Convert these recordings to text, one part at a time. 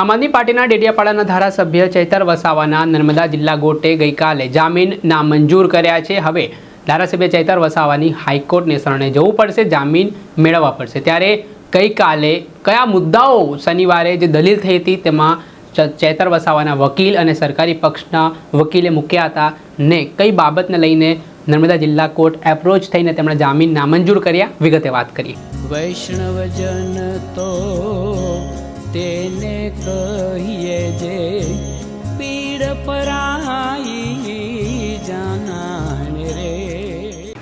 આમ આદમી પાર્ટીના ડેડિયાપાડાના ધારાસભ્ય ચૈતર વસાવાના નર્મદા જિલ્લા કોર્ટે ગઈકાલે જામીન નામંજૂર કર્યા છે. હવે ધારાસભ્ય ચૈતર વસાવાની હાઈકોર્ટને શરણે જવું પડશે, જામીન મેળવવા પડશે. ત્યારે ગઈકાલે કયા મુદ્દાઓ શનિવારે જે દલીલ થઈ હતી તેમાં ચૈતર વસાવાના વકીલ અને સરકારી પક્ષના વકીલે મૂક્યા હતા ને કઈ બાબતને લઈને નર્મદા જિલ્લા કોર્ટ એપ્રોચ થઈને તેમણે જામીન નામંજૂર કર્યા? વિગતે વાત કરી વૈષ્ણવજન તો કહીએ જે પીડ પરાઈ જાનાને રે.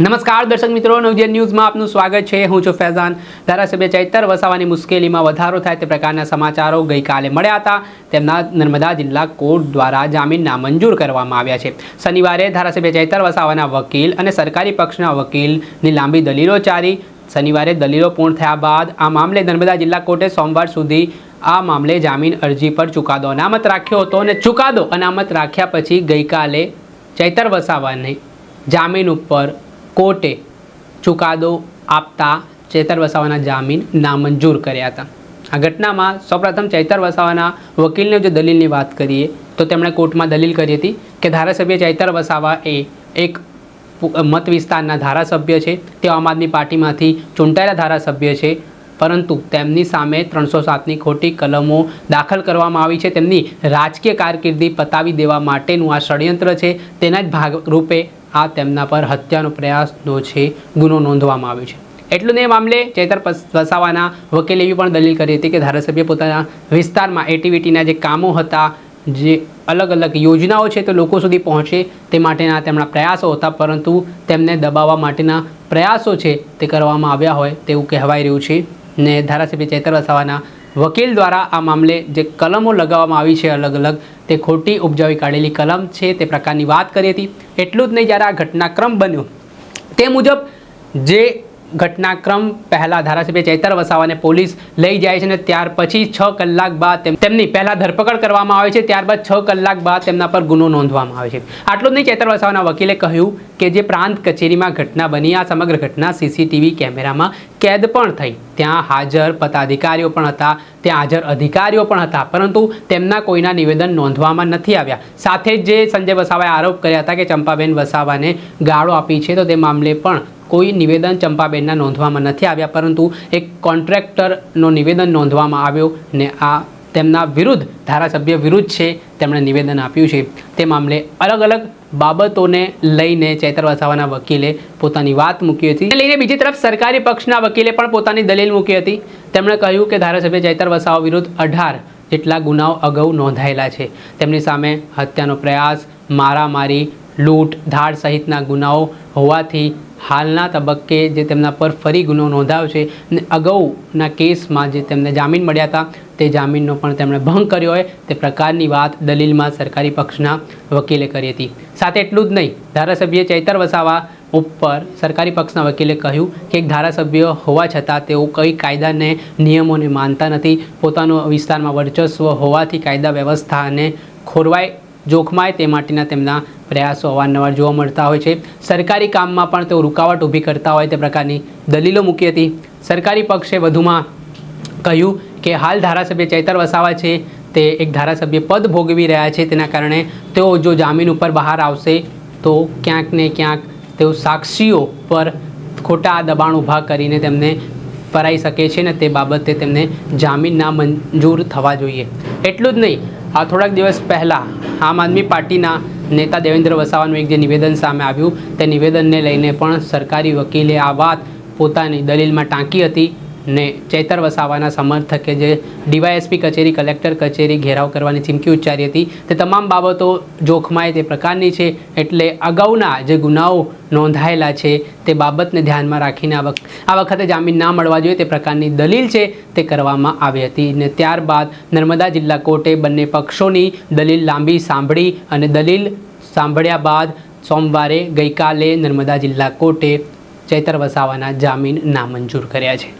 નમસ્કાર દર્શક મિત્રો, નવજીવન ન્યૂઝમાં આપનું સ્વાગત છે. હું છું ફૈઝાન. ધારાસભ્ય ચૈતર વસાવાની મુશ્કેલીમાં વધારો થાય તે પ્રકારના સમાચારો ગઈકાલે મળ્યા હતા. તેમના નર્મદા જિલ્લા કોર્ટ દ્વારા જામીન નામંજૂર કરવામાં આવ્યા છે. શનિવારે ધારાસભ્ય ચૈતર વસાવાના વકીલ અને સરકારી પક્ષના વકીલની લાંબી દલીલો ચારી શનિવારે દલીલો પૂર્ણ થયા બાદ આ મામલે નર્મદા જિલ્લા કોર્ટે સોમવાર સુધી આ મામલે જામીન અરજી પર ચુકાદો અનામત રાખ્યો હતો અને ચુકાદો અનામત રાખ્યા પછી ગઈકાલે ચૈતર વસાવાને જામીન ઉપર કોર્ટે ચુકાદો આપતા ચૈતર વસાવાના જામીન નામંજૂર કર્યા હતા. આ ઘટનામાં સૌપ્રથમ ચૈતર વસાવાના વકીલને જો દલીલની વાત કરીએ તો તેમણે કોર્ટમાં દલીલ કરી હતી કે ધારાસભ્ય ચૈતર વસાવા એ એક મત વિસ્તારના ધારાસભ્ય છે. તેઓ આમ આદમી પાર્ટીમાંથી ચૂંટાયેલા ધારાસભ્ય છે. પરંતુ તેમની સામે ત્રણસો સાતની ખોટી કલમો દાખલ કરવામાં આવી છે. તેમની રાજકીય કારકિર્દી પતાવી દેવા માટેનું આ ષડયંત્ર છે. તેના જ ભાગરૂપે આ તેમના પર હત્યાનો પ્રયાસનો છે, ગુનો નોંધવામાં આવ્યો છે. એટલું ને મામલે ચેતર વસાવાના વકીલે એવી પણ દલીલ કરી હતી કે ધારાસભ્ય પોતાના વિસ્તારમાં એટીવીટીના જે કામો હતા જે અલગ અલગ યોજનાઓ છે તે લોકો સુધી પહોંચે તે માટેના તેમના પ્રયાસો હતા, પરંતુ તેમને દબાવવા માટેના પ્રયાસો છે તે કરવામાં આવ્યા હોય તેવું કહેવાઈ રહ્યું છે. ને ધારાસભ્ય ચેતર વસાવાના વકીલ દ્વારા આ મામલે જે કલમો લગાવવામાં આવી છે અલગ અલગ, તે ખોટી ઉપજાવી કાઢેલી કલમ છે તે પ્રકારની વાત કરી હતી. એટલું જ નહીં, જ્યારે આ ઘટનાક્રમ બન્યો, તે મુજબ જે ઘટનાક્રમ પહેલા ધારાસભ્ય ચૈતર વસાવાને પોલીસ લઈ જાય છે અને ત્યાર પછી છ કલાક બાદ તેમ- તેમની પહેલાં ધરપકડ કરવામાં આવે છે, ત્યારબાદ છ કલાક બાદ તેમના પર ગુનો નોંધવામાં આવે છે. આટલું જ નહીં, ચૈતર વસાવાના વકીલે કહ્યું કે જે પ્રાંત કચેરીમાં ઘટના બની, આ સમગ્ર ઘટના સીસીટીવી કેમેરામાં કેદ પણ થઈ. ત્યાં હાજર પદાધિકારીઓ પણ હતા, ત્યાં હાજર અધિકારીઓ પણ હતા, પરંતુ તેમના કોઈના નિવેદન નોંધવામાં નથી આવ્યા. સાથે જ જે સંજય વસાવાએ આરોપ કર્યા હતા કે ચંપાબેન વસાવાને ગાળો આપી છે, તો તે મામલે પણ કોઈ નિવેદન ચંપાબેનના નોંધવામાં નથી આવ્યા, પરંતુ એક કોન્ટ્રાક્ટરનો નિવેદન નોંધવામાં આવ્યો ને આ તેમના વિરુદ્ધ, ધારાસભ્ય વિરુદ્ધ છે, તેમણે નિવેદન આપ્યું છે. તે મામલે અલગ અલગ બાબતોને લઈને ચૈતર વસાવાના વકીલે પોતાની વાત મૂકી હતી. લઈને બીજી તરફ સરકારી પક્ષના વકીલે પણ પોતાની દલીલ મૂકી હતી. તેમણે કહ્યું કે ધારાસભ્ય ચૈતર વસાવા વિરુદ્ધ અઢાર જેટલા ગુનાઓ અગાઉ નોંધાયેલા છે. તેમની સામે હત્યાનો પ્રયાસ, મારામારી, લૂંટ, ધાડ સહિતના ગુનાઓ હોવાથી હાલના તબક્કે જે તેમના પર ફરી ગુનો નોંધાયો છે અને અગાઉના કેસમાં જે તેમને જામીન મળ્યા હતા, તે જામીનનો પણ તેમણે ભંગ કર્યો હોય તે પ્રકારની વાત દલીલમાં સરકારી પક્ષના વકીલે કરી હતી. સાથે એટલું જ નહીં, ધારાસભ્ય ચૈતર વસાવા ઉપર સરકારી પક્ષના વકીલે કહ્યું કે એક ધારાસભ્ય હોવા છતાં તેઓ કઈ કાયદાને નિયમોને માનતા નથી, પોતાનો વિસ્તારમાં વર્ચસ્વ હોવાથી કાયદા વ્યવસ્થાને ખોરવાય જોખમાય તે માટેના તેમના પ્રયાસો અવારનવાર જોવા મળતા હોય છે. સરકારી કામમાં પણ તેઓ રૂકાવટ ઊભી કરતા હોય તે પ્રકારની દલીલો મૂકી હતી. સરકારી પક્ષે વધુમાં કહ્યું કે હાલ ધારાસભ્ય ચૈતર વસાવા છે તે એક ધારાસભ્ય પદ ભોગવી રહ્યા છે. તેના કારણે તેઓ જો જામીન ઉપર બહાર આવશે તો ક્યાંક ને ક્યાંક તેઓ સાક્ષીઓ પર ખોટા દબાણ ઊભા કરીને તેમને ફરાઈ શકે છે ને તે બાબતે તેમને જામીન ના મંજૂર થવા જોઈએ. એટલું જ નહીં આ થોડાક દિવસ પહેલાં આમ આદમી પાર્ટીના નેતા દેવેન્દ્ર વસાવાનું એક જે નિવેદન સામે આવ્યું, તે નિવેદનને લઈને પણ સરકારી વકીલે આ વાત પોતાની દલીલમાં ટાંકી હતી. ને ચૈતર વસાવાના સમર્થકે જે ડીવાયએસપી કચેરી, કલેક્ટર કચેરી ઘેરાવ કરવાની ચીમકી ઉચ્ચારી હતી. તે તમામ બાબતો જોખમાય તે પ્રકારની છે એટલે અગાઉના જે ગુનાઓ નોંધાયેલા છે તે બાબતને ધ્યાનમાં રાખીને આ વખ- આ વખતે જામીન ના મળવા જોઈએ તે પ્રકારની દલીલ છે તે કરવામાં આવી હતી ને ત્યારબાદ નર્મદા જિલ્લા કોર્ટે બંને પક્ષોની દલીલ લાંબી સાંભળી અને દલીલ સાંભળ્યા બાદ સોમવારે ગઈકાલે નર્મદા જિલ્લા કોર્ટે ચૈતર વસાવાના જામીન નામંજૂર કર્યા છે.